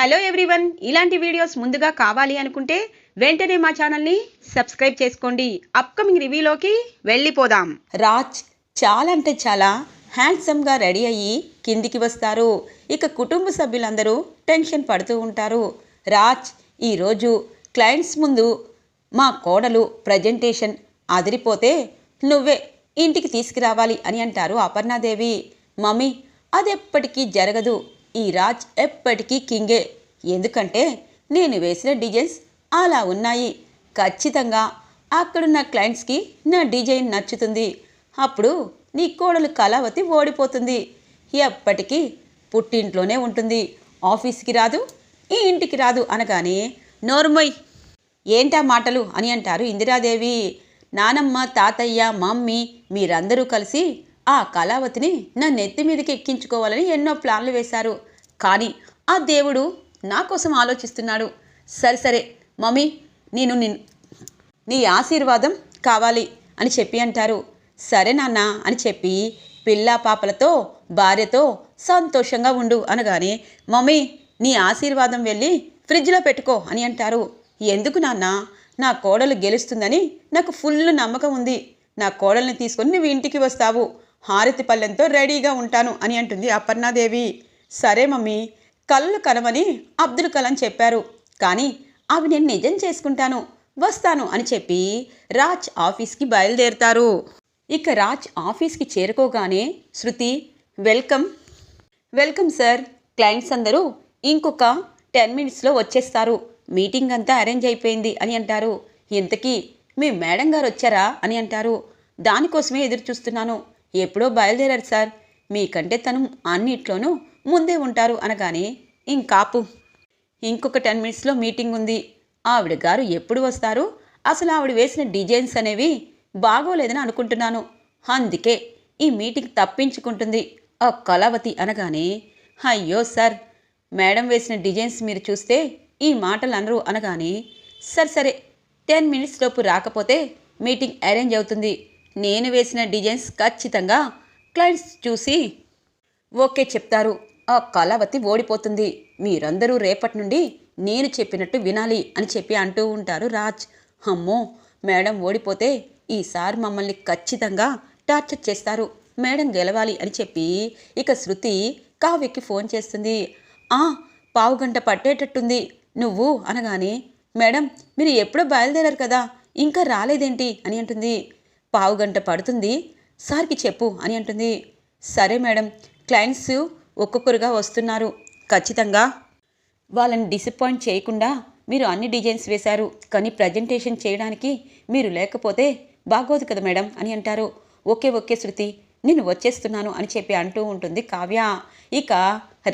Hello everyone. ఇలాంటి videos ముందుగా కావాలి అనుకుంటే వెంటనే మా ఛానల్ని సబ్స్క్రైబ్ చేసుకోండి. అప్కమింగ్ రివ్యూలోకి వెళ్ళిపోదాం. రాజ్ చాలా అంటే చాలా హ్యాండ్సమ్గా రెడీ అయ్యి కిందికి వస్తారు. ఇక కుటుంబ సభ్యులందరూ టెన్షన్ పడుతూ ఉంటారు. రాజ్ ఈరోజు క్లయింట్స్ ముందు మా కోడలు ప్రజెంటేషన్ అదిరిపోతే నువ్వే ఇంటికి తీసుకురావాలి అని అంటారు అపర్ణాదేవి. మమ్మీ అదెప్పటికీ జరగదు. ఈ రాజ్ ఎప్పటికీ కింగే. ఎందుకంటే నేను వేసిన డిజైన్స్ అలా ఉన్నాయి. ఖచ్చితంగా అక్కడున్న క్లయింట్స్కి నా డిజైన్ నచ్చుతుంది. అప్పుడు నీ కోడలు కళావతి ఓడిపోతుంది. ఎప్పటికీ పుట్టింట్లోనే ఉంటుంది. ఆఫీస్కి రాదు ఈ ఇంటికి రాదు అనగానే నోర్మొయ్! ఏంటా మాటలు అని అంటారు ఇందిరాదేవి. నానమ్మ తాతయ్య మమ్మీ మీరందరూ కలిసి ఆ కళావతిని నా నెత్తి మీదకి ఎక్కించుకోవాలని ఎన్నో ప్లాన్లు వేశారు. కానీ ఆ దేవుడు నా కోసం ఆలోచిస్తున్నాడు. సరే సరే మమ్మీ నేను నిన్ నీ ఆశీర్వాదం కావాలి అని చెప్పి అంటారు. సరే నాన్న అని చెప్పి పిల్ల పాపలతో భార్యతో సంతోషంగా ఉండు అనగానే మమ్మీ నీ ఆశీర్వాదం వెళ్ళి ఫ్రిడ్జ్లో పెట్టుకో అని అంటారు. ఎందుకు నాన్న? నా కోడలు గెలుస్తుందని నాకు ఫుల్ నమ్మకం ఉంది. నా కోడల్ని తీసుకొని నువ్వు ఇంటికి వస్తావు. హారతి పళ్ళెంతో రెడీగా ఉంటాను అని అంటుంది అపర్ణాదేవి. సరే మమ్మీ కళ్ళు కనమని అబ్దుల్ కలాం చెప్పారు. కానీ అవి నేను నిజం చేసుకుంటాను వస్తాను అని చెప్పి రాజ్ ఆఫీస్కి బయలుదేరుతారు. ఇక రాజ్ ఆఫీస్కి చేరుకోగానే Shruti welcome. Welcome sir. Clients అందరూ ఇంకొక టెన్ మినిట్స్లో వచ్చేస్తారు. మీటింగ్ అంతా అరేంజ్ అయిపోయింది అని అంటారు. ఇంతకీ మీ మేడం గారు వచ్చారా అని అంటారు. దానికోసమే ఎదురు చూస్తున్నాను ఎప్పుడో బయలుదేరారు సార్. మీకంటే తను అన్నిట్లోనూ ముందే ఉంటారు అనగానే ఇంకాపు. ఇంకొక టెన్ మినిట్స్లో మీటింగ్ ఉంది. ఆవిడ గారు ఎప్పుడు వస్తారు? అసలు ఆవిడ వేసిన డిజైన్స్ అనేవి బాగోలేదని అనుకుంటున్నాను. అందుకే ఈ మీటింగ్ తప్పించుకుంటుంది. ఆ కళావతి అనగానే అయ్యో సార్ మేడం వేసిన డిజైన్స్ మీరు చూస్తే ఈ మాటలు అనరు అనగానే సరే సరే టెన్ మినిట్స్ లోపు రాకపోతే మీటింగ్ అరేంజ్ అవుతుంది. నేను వేసిన డిజైన్స్ ఖచ్చితంగా క్లయింట్స్ చూసి ఓకే చెప్తారు. ఆ కళావతి ఓడిపోతుంది. మీరందరూ రేపటి నుండి నేను చెప్పినట్టు వినాలి అని చెప్పి అంటూ ఉంటారు రాజ్. అమ్మో మేడం ఓడిపోతే ఈసారి మమ్మల్ని ఖచ్చితంగా టార్చర్ చేస్తారు. మేడం గెలవాలి అని చెప్పి ఇక శృతి కావ్యకి ఫోన్ చేస్తుంది. ఆ పావుగంట పట్టేటట్టుంది. నువ్వు అనగానే మేడం మీరు ఎప్పుడో బయలుదేరారు కదా ఇంకా రాలేదేంటి అని అంటుంది. పావుగంట పడుతుంది. సార్కి చెప్పు అని అంటుంది. సరే మేడం క్లయింట్స్ ఒక్కొక్కరుగా వస్తున్నారు. ఖచ్చితంగా. వాళ్ళని డిసప్పాయింట్ చేయకుండా మీరు అన్ని డిజైన్స్ వేశారు కానీ ప్రజెంటేషన్ చేయడానికి మీరు లేకపోతే బాగోదు కదా మేడం అని అంటారు. ఓకే ఓకే శృతి నేను వచ్చేస్తున్నాను అని చెప్పి అంటూ ఉంటుంది కావ్య. ఇక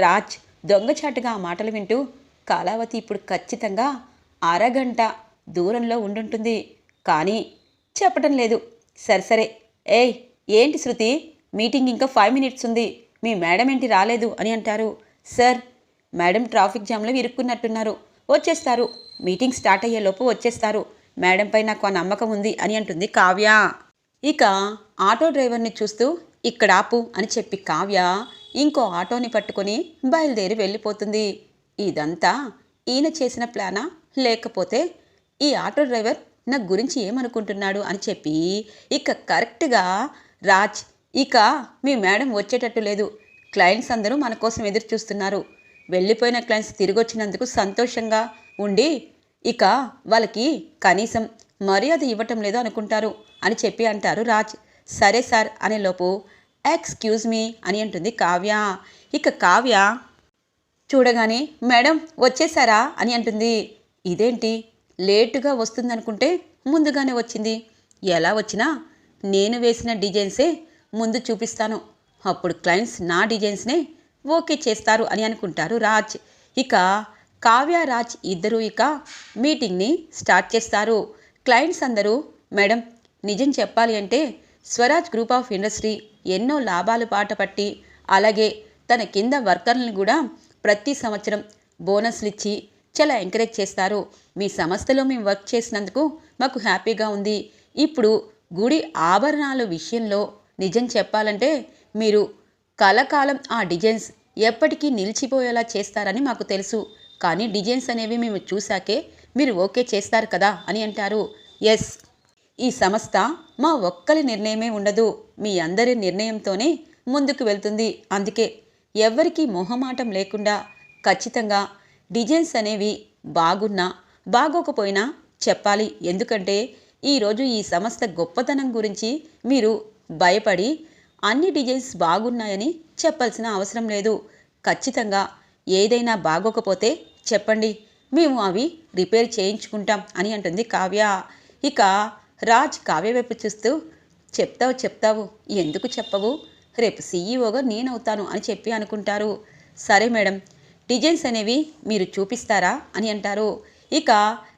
రాజ్ దొంగచాటుగా ఆ మాటలు వింటూ కాలావతి ఇప్పుడు ఖచ్చితంగా అరగంట దూరంలో ఉండుంటుంది. కానీ చెప్పటం లేదు. సరే సరే. ఏయ్ ఏంటి శృతి? మీటింగ్ ఇంకా ఫైవ్ మినిట్స్ ఉంది. మీ మేడం ఏంటి రాలేదు అని అంటారు. సార్ మేడం ట్రాఫిక్ జామ్లో ఇరుక్కున్నట్టున్నారు. వచ్చేస్తారు. మీటింగ్ స్టార్ట్ అయ్యేలోపు వచ్చేస్తారు. మేడంపై నాకు ఆ నమ్మకం ఉంది అని అంటుంది కావ్య. ఇక ఆటో డ్రైవర్ని చూస్తూ ఇక్కడ ఆపు అని చెప్పి కావ్య ఇంకో ఆటోని పట్టుకొని బయలుదేరి వెళ్ళిపోతుంది. ఇదంతా ఈయన చేసిన ప్లానా? లేకపోతే ఈ ఆటో డ్రైవర్ నా గురించి ఏమనుకుంటున్నాడు అని చెప్పి ఇక కరెక్ట్గా రాజ్ ఇక మీ మేడం వచ్చేటట్టు లేదు. క్లయింట్స్ అందరూ మన కోసం ఎదురు చూస్తున్నారు. వెళ్ళిపోయిన క్లయింట్స్ తిరిగి వచ్చినందుకు సంతోషంగా ఉండి ఇక వాళ్ళకి కనీసం మర్యాద ఇవ్వటం లేదు అనుకుంటారు అని చెప్పి అంటారు రాజ్. సరే సార్ అనేలోపు ఎక్స్క్యూజ్ మీ అని అంటుంది కావ్య. ఇక కావ్య చూడగానే మేడం వచ్చేసారా అని అంటుంది. ఇదేంటి? లేటుగా వస్తుందనుకుంటే ముందుగానే వచ్చింది. ఎలా వచ్చినా నేను వేసిన డిజైన్సే ముందు చూపిస్తాను. అప్పుడు క్లయింట్స్ నా డిజైన్స్నే ఓకే చేస్తారు అని అనుకుంటారు రాజ్. ఇక కావ్య రాజ్ ఇద్దరూ ఇక మీటింగ్ని స్టార్ట్ చేస్తారు. క్లయింట్స్ అందరూ మేడం నిజం చెప్పాలి అంటే స్వరాజ్ గ్రూప్ ఆఫ్ ఇండస్ట్రీ ఎన్నో లాభాలు పాట పట్టి అలాగే తన కింద వర్కర్లను కూడా ప్రతి సంవత్సరం బోనస్లు ఇచ్చి చాలా ఎంకరేజ్ చేస్తారు. మీ సంస్థలో మేము వర్క్ చేసినందుకు మాకు హ్యాపీగా ఉంది. ఇప్పుడు గుడి ఆభరణాల విషయంలో నిజం చెప్పాలంటే మీరు కలకాలం ఆ డిజైన్స్ ఎప్పటికీ నిలిచిపోయేలా చేస్తారని మాకు తెలుసు. కానీ డిజైన్స్ అనేవి మేము చూశాకే మీరు ఓకే చేస్తారు కదా అని అంటారు. ఎస్ ఈ సంస్థ మా ఒక్కరి నిర్ణయమే ఉండదు. మీ అందరి నిర్ణయంతోనే ముందుకు వెళ్తుంది. అందుకే ఎవ్వరికీ మొహమాటం లేకుండా ఖచ్చితంగా డిజైన్స్ అనేవి బాగున్నా బాగోకపోయినా చెప్పాలి. ఎందుకంటే ఈరోజు ఈ సంస్థ గొప్పతనం గురించి మీరు భయపడి అన్ని డిజైన్స్ బాగున్నాయని చెప్పాల్సిన అవసరం లేదు. ఖచ్చితంగా ఏదైనా బాగోకపోతే చెప్పండి. మేము అవి రిపేర్ చేయించుకుంటాం అని అంటుంది కావ్య. ఇక రాజ్ కావ్య వైపు చూస్తూ చెప్తావు చెప్తావు ఎందుకు చెప్పవు? రేపు సీఈఓగా నేనవుతాను అని చెప్పి అనుకుంటారు. సరే మేడం డిజైన్స్ అనేవి మీరు చూపిస్తారా అని అంటారు. ఇక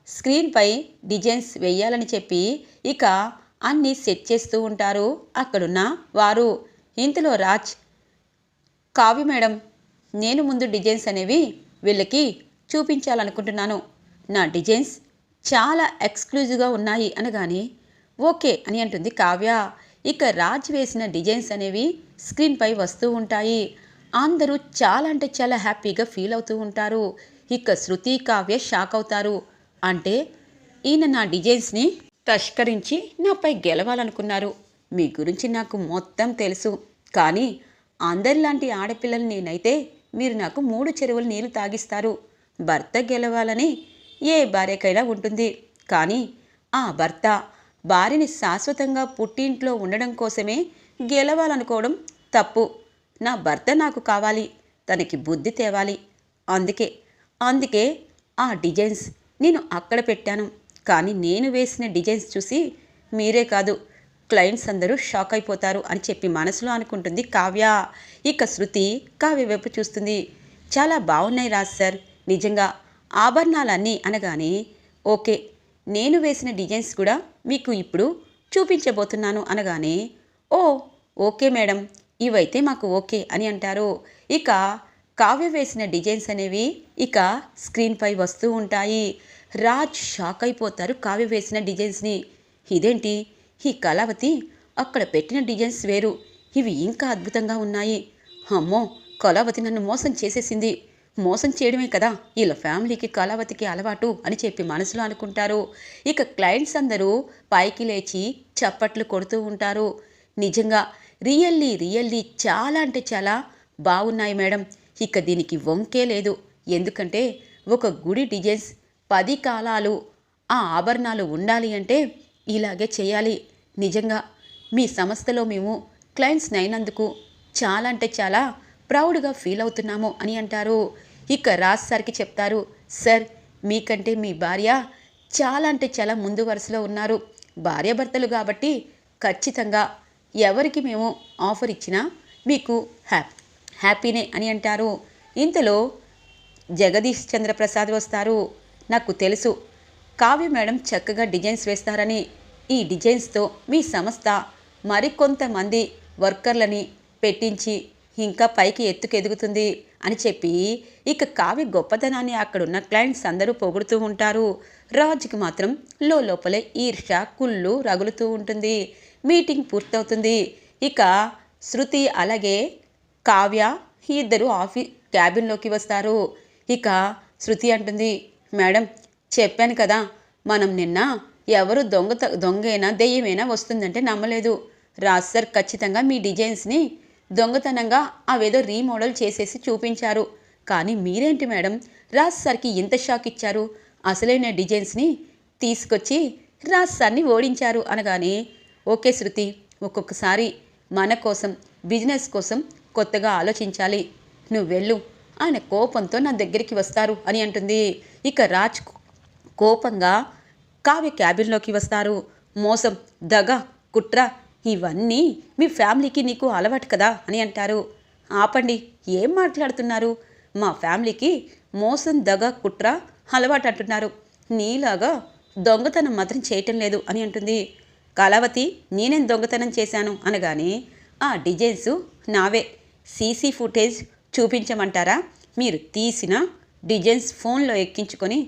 స్క్రీన్పై డిజైన్స్ వేయాలని చెప్పి ఇక అన్నీ సెట్ చేస్తూ ఉంటారు. అక్కడున్న వారు. ఇంతలో రాజ్ కావ్య మేడం నేను ముందు డిజైన్స్ అనేవి వీళ్ళకి చూపించాలనుకుంటున్నాను. నా డిజైన్స్ చాలా ఎక్స్క్లూజివ్గా ఉన్నాయి అనగానే ఓకే అని అంటుంది కావ్య. ఇక రాజ్ వేసిన డిజైన్స్ అనేవి స్క్రీన్పై వస్తూ ఉంటాయి. అందరూ చాలా అంటే చాలా హ్యాపీగా ఫీల్ అవుతూ ఉంటారు. ఇక శృతి కావ్య షాక్ అవుతారు. అంటే ఈయన నా డిజైన్స్ని తష్కరించి నాపై గెలవాలనుకున్నారు. మీ గురించి నాకు మొత్తం తెలుసు. కానీ అందరిలాంటి ఆడపిల్లలు నేనైతే మీరు నాకు మూడు చెరువులు నీళ్ళు తాగిస్తారు. భర్త గెలవాలని ఏ భార్యకైనా ఉంటుంది. కానీ ఆ భర్త భార్యని శాశ్వతంగా పుట్టింట్లో ఉండడం కోసమే గెలవాలనుకోవడం తప్పు. నా భర్త నాకు కావాలి తనకి బుద్ధి తేవాలి. అందుకే అందుకే ఆ డిజైన్స్ నేను అక్కడ పెట్టాను. కానీ నేను వేసిన డిజైన్స్ చూసి మీరే కాదు క్లయింట్స్ అందరూ షాక్ అయిపోతారు అని చెప్పి మనసులో అనుకుంటుంది కావ్య. ఇక శృతి కావ్య వైపు చూస్తుంది. చాలా బాగున్నాయి రాజ్ సార్. నిజంగా ఆభరణాలన్నీ అనగానే ఓకే నేను వేసిన డిజైన్స్ కూడా మీకు ఇప్పుడు చూపించబోతున్నాను అనగానే ఓ ఓకే మేడం. ఇవైతే మాకు ఓకే అని అంటారు. ఇక కావ్య వేసిన డిజైన్స్ అనేవి ఇక స్క్రీన్పై వస్తూ ఉంటాయి. రాజ్ షాక్ అయిపోతారు కావ్య వేసిన డిజైన్స్ని ఇదేంటి? ఈ కళావతి అక్కడ పెట్టిన డిజైన్స్ వేరు. ఇవి ఇంకా అద్భుతంగా ఉన్నాయి. అమ్మో! కళావతి నన్ను మోసం చేసేసింది. మోసం చేయడమే కదా. వీళ్ళ ఫ్యామిలీకి కళావతికి అలవాటు అని చెప్పి మనసులో అనుకుంటారు. ఇక క్లయింట్స్ అందరూ పైకి లేచి చప్పట్లు కొడుతూ ఉంటారు. నిజంగా రియల్లీ రియల్లీ చాలా అంటే చాలా బాగున్నాయి మేడం. ఇక దీనికి వంకే లేదు. ఎందుకంటే ఒక గుడి డిజైన్స్ పది కాలాలు ఆ ఆభరణాలు ఉండాలి అంటే ఇలాగే చేయాలి. నిజంగా మీ సంస్థలో మేము క్లయింట్స్ అయినందుకు చాలా అంటే చాలా ప్రౌడ్గా ఫీల్ అవుతున్నాము అని అంటారు. ఇక రాజ్ సార్కి చెప్తారు సార్ మీకంటే మీ భార్య చాలా అంటే చాలా ముందు వరుసలో ఉన్నారు. భార్యాభర్తలు కాబట్టి ఖచ్చితంగా ఎవరికి మేము ఆఫర్ ఇచ్చినా మీకు హ్యాపీ హ్యాపీనే అని అంటారు. ఇంతలో జగదీష్ చంద్రప్రసాద్ వస్తారు. నాకు తెలుసు. కావ్య మేడం చక్కగా డిజైన్స్ వేస్తారని. ఈ డిజైన్స్తో మీ సంస్థ మరికొంతమంది వర్కర్లని పెట్టించి ఇంకా పైకి ఎత్తుకెదుగుతుంది అని చెప్పి ఇక కావ్య గొప్పతనాన్ని అక్కడున్న క్లయింట్స్ అందరూ పొగుడుతూ ఉంటారు. రాజుకి మాత్రం లోపలే ఈర్ష కుళ్ళు రగులుతూ ఉంటుంది. మీటింగ్ పూర్తవుతుంది. ఇక శృతి అలాగే కావ్య ఇద్దరు ఆఫీ క్యాబిన్లోకి వస్తారు. ఇక శృతి అంటుంది మేడం చెప్పాను కదా మనం నిన్న ఎవరు దొంగ దొంగైనా దెయ్యమైనా వస్తుందంటే నమ్మలేదు. రాజ్ సార్ ఖచ్చితంగా మీ డిజైన్స్ని దొంగతనంగా అవేదో రీమోడల్ చేసేసి చూపించారు. కానీ మీరేంటి మేడం రాజ్ సార్కి ఇంత షాక్ ఇచ్చారు? అసలైన డిజైన్స్ని తీసుకొచ్చి రాజ్ సార్ని ఓడించారు. అనగానే ఓకే శృతి ఒక్కొక్కసారి మన కోసం బిజినెస్ కోసం కొత్తగా ఆలోచించాలి. నువ్వు వెళ్ళు. ఆయన కోపంతో నా దగ్గరికి వస్తారు అని అంటుంది. ఇక రాజ్ కోపంగా కావ్య క్యాబిన్లోకి వస్తారు. మోసం దగ కుట్ర ఇవన్నీ మీ ఫ్యామిలీకి నీకు అలవాటు కదా అని అంటారు. ఆపండి ఏం మాట్లాడుతున్నారు? మా ఫ్యామిలీకి మోసం దగ కుట్ర అలవాటు అంటున్నారు. నీలాగా దొంగతనం మాత్రం చేయటం లేదు అని అంటుంది. కళావతి నేనేం దొంగతనం చేశాను? అనగానే ఆ డిజైన్స్ నావే. సీసీ ఫుటేజ్ చూపించమంటారా? మీరు తీసిన డిజైన్స్ ఫోన్లో ఎక్కించుకొని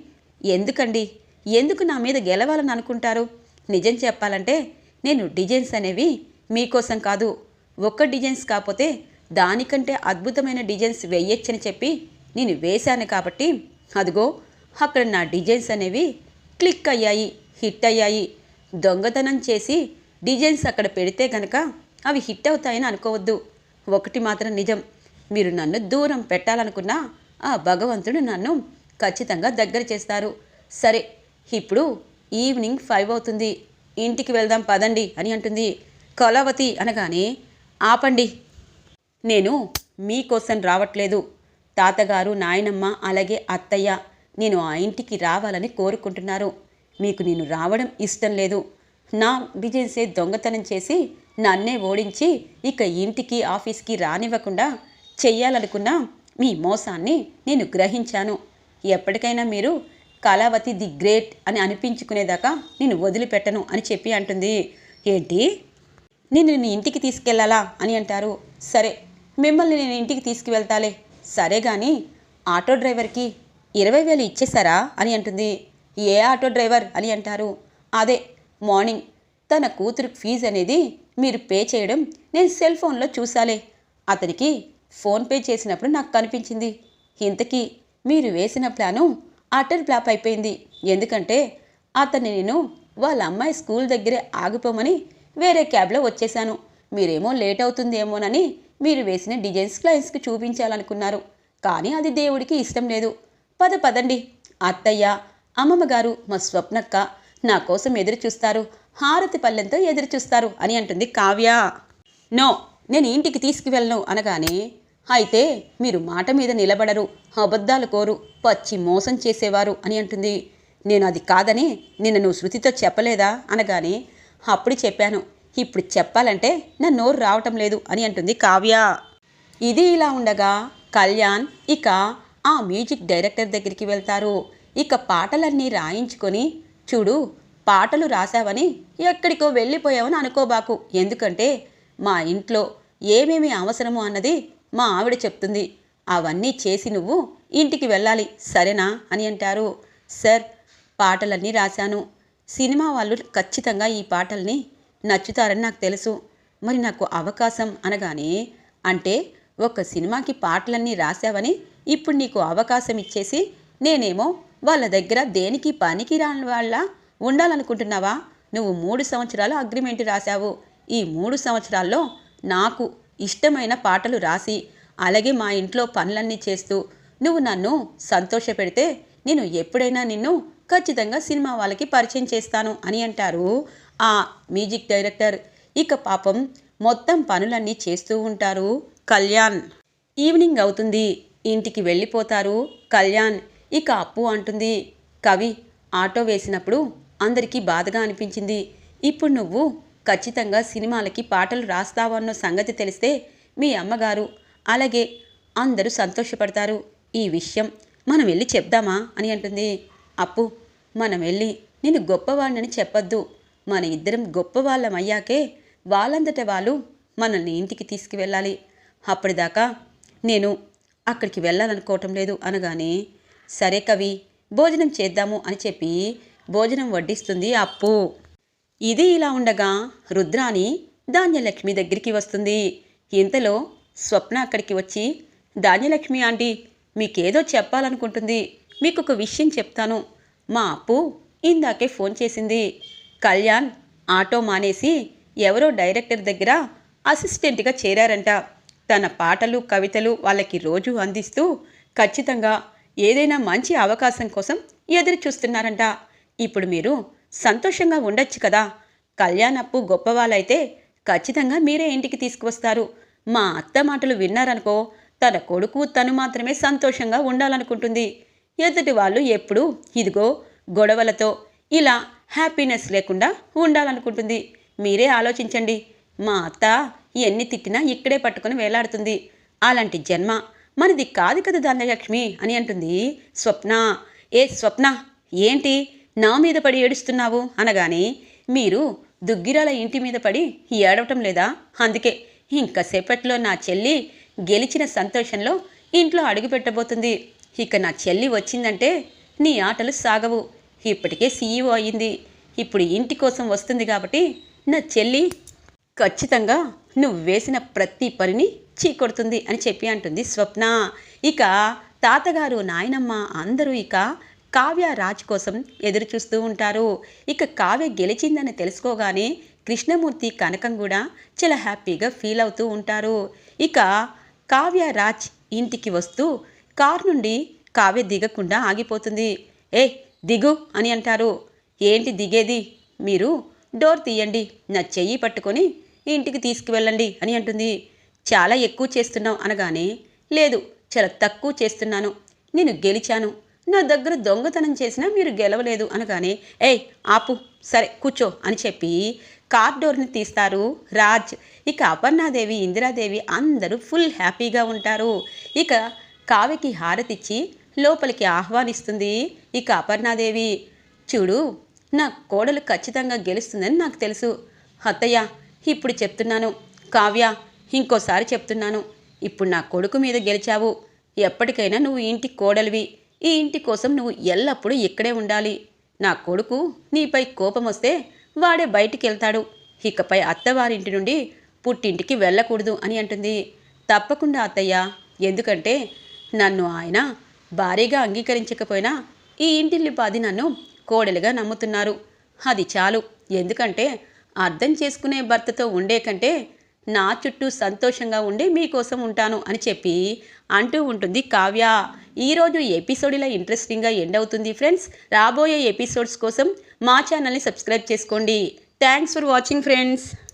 ఎందుకండి? ఎందుకు నా మీద గెలవాలని అనుకుంటారు? నిజం చెప్పాలంటే నేను డిజైన్స్ అనేవి మీకోసం కాదు. ఒక్క డిజైన్స్ కాకపోతే దానికంటే అద్భుతమైన డిజైన్స్ వేయొచ్చని చెప్పి నేను వేశాను కాబట్టి అదిగో అక్కడ నా డిజైన్స్ అనేవి క్లిక్ అయ్యాయి హిట్ అయ్యాయి. దొంగతనం చేసి డిజైన్స్ అక్కడ పెడితే గనక అవి హిట్ అవుతాయని అనుకోవద్దు. ఒకటి మాత్రం నిజం. మీరు నన్ను దూరం పెట్టాలనుకున్నా ఆ భగవంతుడు నన్ను ఖచ్చితంగా దగ్గర చేస్తారు. సరే ఇప్పుడు ఈవినింగ్ ఫైవ్ అవుతుంది. ఇంటికి వెళ్దాం పదండి అని అంటుంది. కళావతి అనగానే ఆపండి. నేను మీకోసం రావట్లేదు. తాతగారు నాయనమ్మ అలాగే అత్తయ్య నేను ఆ ఇంటికి రావాలని కోరుకుంటున్నారు. మీకు నేను రావడం ఇష్టం లేదు. నా బిజినెసే దొంగతనం చేసి నన్నే ఓడించి ఇక ఇంటికి ఆఫీస్కి రానివ్వకుండా చెయ్యాలనుకున్న మీ మోసాన్ని నేను గ్రహించాను. ఎప్పటికైనా మీరు కళావతి ది గ్రేట్ అని అనిపించుకునేదాకా నేను వదిలిపెట్టను అని చెప్పి అంటుంది. ఏంటి? నేను నిన్ను ఇంటికి తీసుకెళ్ళాలా అని అంటారు. సరే మిమ్మల్ని నేను ఇంటికి తీసుకువెళ్తాలే. సరే కానీ ఆటో డ్రైవర్కి ఇరవై వేలు ఇచ్చేశారా అని అంటుంది. ఏ ఆటో డ్రైవర్ అని అంటారు? అదే మార్నింగ్. తన కూతురు ఫీజు అనేది మీరు పే చేయడం నేను సెల్ ఫోన్లో చూసాలే అతనికి ఫోన్పే చేసినప్పుడు నాకు కనిపించింది. ఇంతకీ మీరు వేసిన ప్లాను అటర్ ఫ్లాప్ అయిపోయింది. ఎందుకంటే అతన్ని నేను వాళ్ళ అమ్మాయి స్కూల్ దగ్గరే ఆగిపోమని వేరే క్యాబ్లో వచ్చేశాను. మీరేమో లేట్ అవుతుందేమోనని మీరు వేసిన డిజైన్స్ క్లయింట్స్కి చూపించాలనుకున్నారు. కానీ అది దేవుడికి ఇష్టం లేదు. పద పదండి. అత్తయ్య అమ్మమ్మ గారు మా స్వప్నక్క నా కోసం ఎదురు చూస్తారు హారతి పల్లెంతో ఎదురు చూస్తారు అని అంటుంది కావ్య. నో నేను ఇంటికి తీసుకువెళ్ళను అనగానే అయితే మీరు మాట మీద నిలబడరు అబద్ధాలు కోరు పచ్చి మోసం చేసేవారు అని అంటుంది. నేను అది కాదని నిన్న నువ్వు శృతితో చెప్పలేదా అనగానే అప్పుడు చెప్పాను. ఇప్పుడు చెప్పాలంటే నా నోరు రావటం లేదు అని అంటుంది కావ్య. ఇది ఇలా ఉండగా కళ్యాణ్ ఇక ఆ మ్యూజిక్ డైరెక్టర్ దగ్గరికి వెళ్తారు. ఇక పాటలన్నీ రాయించుకొని చూడు పాటలు రాశావని ఎక్కడికో వెళ్ళిపోయావని అనుకోబాకు ఎందుకంటే మా ఇంట్లో ఏమేమి అవసరమో అన్నది మా ఆవిడ చెప్తుంది. అవన్నీ చేసి నువ్వు ఇంటికి వెళ్ళాలి సరేనా? అని అంటారు. సార్ పాటలన్నీ రాశాను. సినిమా వాళ్ళు ఖచ్చితంగా ఈ పాటల్ని నచ్చుతారని నాకు తెలుసు. మరి నాకు అవకాశం అనగానే అంటే ఒక సినిమాకి పాటలన్నీ రాశావని ఇప్పుడు నీకు అవకాశం ఇచ్చేసి నేనేమో వాళ్ళ దగ్గర దేనికి పనికి రాని వాళ్ళ ఉండాలనుకుంటున్నావా? నువ్వు మూడు సంవత్సరాలు అగ్రిమెంట్ రాశావు. ఈ మూడు సంవత్సరాల్లో నాకు ఇష్టమైన పాటలు రాసి అలాగే మా ఇంట్లో పనులన్నీ చేస్తూ నువ్వు నన్ను సంతోషపెడితే నేను ఎప్పుడైనా నిన్ను ఖచ్చితంగా సినిమా వాళ్ళకి పరిచయం చేస్తాను అని అంటారు ఆ మ్యూజిక్ డైరెక్టర్. ఇక పాపం మొత్తం పనులన్నీ చేస్తూ ఉంటారు కళ్యాణ్. ఈవినింగ్ అవుతుంది. ఇంటికి వెళ్ళిపోతారు కళ్యాణ్. ఇక అప్పు అంటుంది. కవి ఆటో వేసినప్పుడు అందరికీ బాధగా అనిపించింది. ఇప్పుడు నువ్వు ఖచ్చితంగా సినిమాలకి పాటలు రాస్తావన్న సంగతి తెలిస్తే మీ అమ్మగారు అలాగే అందరూ సంతోషపడతారు. ఈ విషయం మనం వెళ్ళి చెప్దామా అని అంటుంది. అప్పు మనం వెళ్ళి నేను గొప్పవాడినని చెప్పొద్దు. మన ఇద్దరం గొప్పవాళ్ళం అయ్యాకే వాళ్ళంతట వాళ్ళు మనల్ని ఇంటికి తీసుకువెళ్ళాలి. అప్పటిదాకా నేను అక్కడికి వెళ్ళాలనుకోవటం లేదు అనగానే సరే కవి భోజనం చేద్దాము అని చెప్పి భోజనం వడ్డిస్తుంది అప్పు. ఇది ఇలా ఉండగా రుద్రాని ధాన్యలక్ష్మి దగ్గరికి వస్తుంది. ఇంతలో స్వప్న అక్కడికి వచ్చి ధాన్యలక్ష్మి ఆంటీ మీకేదో చెప్పాలనుకుంటుంది. మీకు ఒక విషయం చెప్తాను. మా అప్పు ఇందాకే ఫోన్ చేసింది. కళ్యాణ్ ఆటో మానేసి ఎవరో డైరెక్టర్ దగ్గర అసిస్టెంట్గా చేరారంట. తన పాటలు కవితలు వాళ్ళకి రోజు అందిస్తూ ఖచ్చితంగా ఏదైనా మంచి అవకాశం కోసం ఎదురు చూస్తున్నారంట ఇప్పుడు మీరు సంతోషంగా ఉండొచ్చు కదా. కళ్యాణప్పు గొప్పవాళ్ళైతే ఖచ్చితంగా మీరే ఇంటికి తీసుకువస్తారు. మా అత్త మాటలు విన్నారనుకో తన కొడుకు తను మాత్రమే సంతోషంగా ఉండాలనుకుంటుంది. ఎదుటి వాళ్ళు ఎప్పుడూ ఇదిగో గొడవలతో ఇలా హ్యాపీనెస్ లేకుండా ఉండాలనుకుంటుంది. మీరే ఆలోచించండి. మా అత్త ఎన్ని తిట్టినా ఇక్కడే పట్టుకొని వేలాడుతుంది. అలాంటి జన్మ మనది కాదు కదా ధనలక్ష్మి అని అంటుంది. స్వప్న ఏ స్వప్న ఏంటి? నా మీద పడి ఏడుస్తున్నావు? అనగానే మీరు దుగ్గిరాల ఇంటి మీద పడి ఏడవటం లేదా? అందుకే ఇంకసేపట్లో నా చెల్లి గెలిచిన సంతోషంలో ఇంట్లో అడుగు పెట్టబోతుంది. ఇక నా చెల్లి వచ్చిందంటే నీ ఆటలు సాగవు. ఇప్పటికే సీఈఓ అయ్యింది ఇప్పుడు ఇంటి కోసం వస్తుంది కాబట్టి నా చెల్లి ఖచ్చితంగా నువ్వు వేసిన ప్రతి పనిని చీకొడుతుంది అని చెప్పి అంటుంది స్వప్న. ఇక తాతగారు నాయనమ్మ అందరూ ఇక కావ్య రాజ్ కోసం ఎదురు చూస్తూ ఉంటారు. ఇక కావ్య గెలిచిందని తెలుసుకోగానే కృష్ణమూర్తి కనకం కూడా చాలా హ్యాపీగా ఫీల్ అవుతూ ఉంటారు. ఇక కావ్య రాజ్ ఇంటికి వస్తూ కార్ నుండి కావ్య దిగకుండా ఆగిపోతుంది. ఏ దిగు అని అంటారు. ఏంటి దిగేది? మీరు డోర్ తీయండి నా చెయ్యి పట్టుకొని ఇంటికి తీసుకువెళ్ళండి అని అంటుంది. చాలా ఎక్కువ చేస్తున్నావు అనగానే లేదు చాలా తక్కువ చేస్తున్నాను నేను గెలిచాను. నా దగ్గర దొంగతనం చేసినా మీరు గెలవలేదు అనగానే ఏయ్ ఆపు సరే కూర్చో అని చెప్పి కార్ డోర్ని తీస్తారు రాజ్. ఇక అపర్ణాదేవి ఇందిరాదేవి అందరూ ఫుల్ హ్యాపీగా ఉంటారు. ఇక కావ్యకి హారతిచ్చి లోపలికి ఆహ్వానిస్తుంది ఇక అపర్ణాదేవి. చూడు నా కోడలు ఖచ్చితంగా గెలుస్తుందని నాకు తెలుసు. అత్తయ్య ఇప్పుడు చెప్తున్నాను. కావ్య ఇంకోసారి చెప్తున్నాను. ఇప్పుడు నా కొడుకు మీద గెలిచావు. ఎప్పటికైనా నువ్వు ఇంటి కోడలివి. ఈ ఇంటి కోసం నువ్వు ఎల్లప్పుడూ ఇక్కడే ఉండాలి. నా కొడుకు నీపై కోపం వస్తే వాడే బయటికి వెళ్తాడు ఇకపై అత్తవారింటి నుండి పుట్టింటికి వెళ్ళకూడదు అని అంటుంది. తప్పకుండా అత్తయ్య. ఎందుకంటే నన్ను ఆయన భారీగా అంగీకరించకపోయినా ఈ ఇంటిల్లిపాది నన్ను కోడలుగా నమ్ముతున్నారు. అది చాలు. ఎందుకంటే అర్థం చేసుకునే భర్తతో ఉండే కంటే నా చుట్టూ సంతోషంగా ఉండి మీకోసం ఉంటాను అని చెప్పి అంటూ ఉంటుంది కావ్య. ఈరోజు ఎపిసోడ్ ఇలా ఇంట్రెస్టింగ్గా ఎండ్ అవుతుంది ఫ్రెండ్స్. రాబోయే ఎపిసోడ్స్ కోసం మా ఛానల్ని సబ్స్క్రైబ్ చేసుకోండి. Thanks for watching friends.